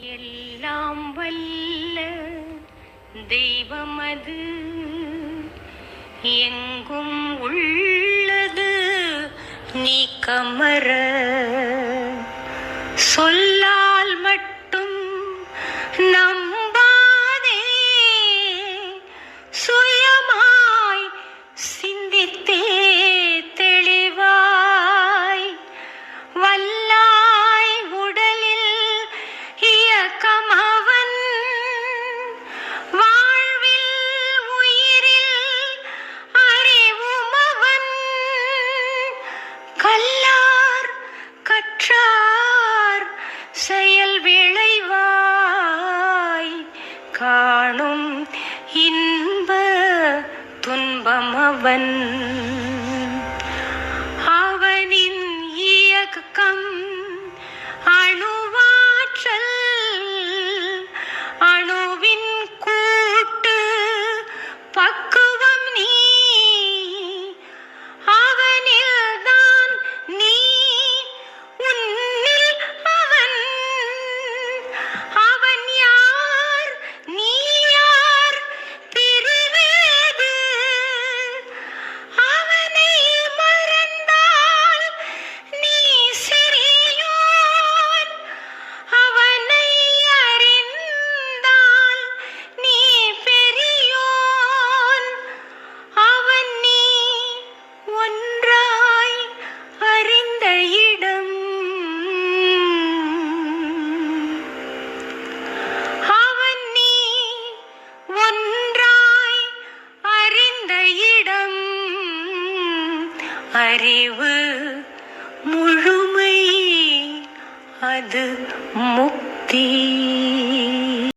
எல்லாம் வல்ல தெய்வமது. எங்கும் உள்ளது நீ கமர. சொல்லால் மட்டும் நம்பாதே. சுயமாய் சிந்தித்தே தெளிவாய். வல்ல கல்லார் கற்றார் செயல் விளைவாய் காணும் இன்ப துன்பம் அவன். அறிவு முழுமை அது முக்தி.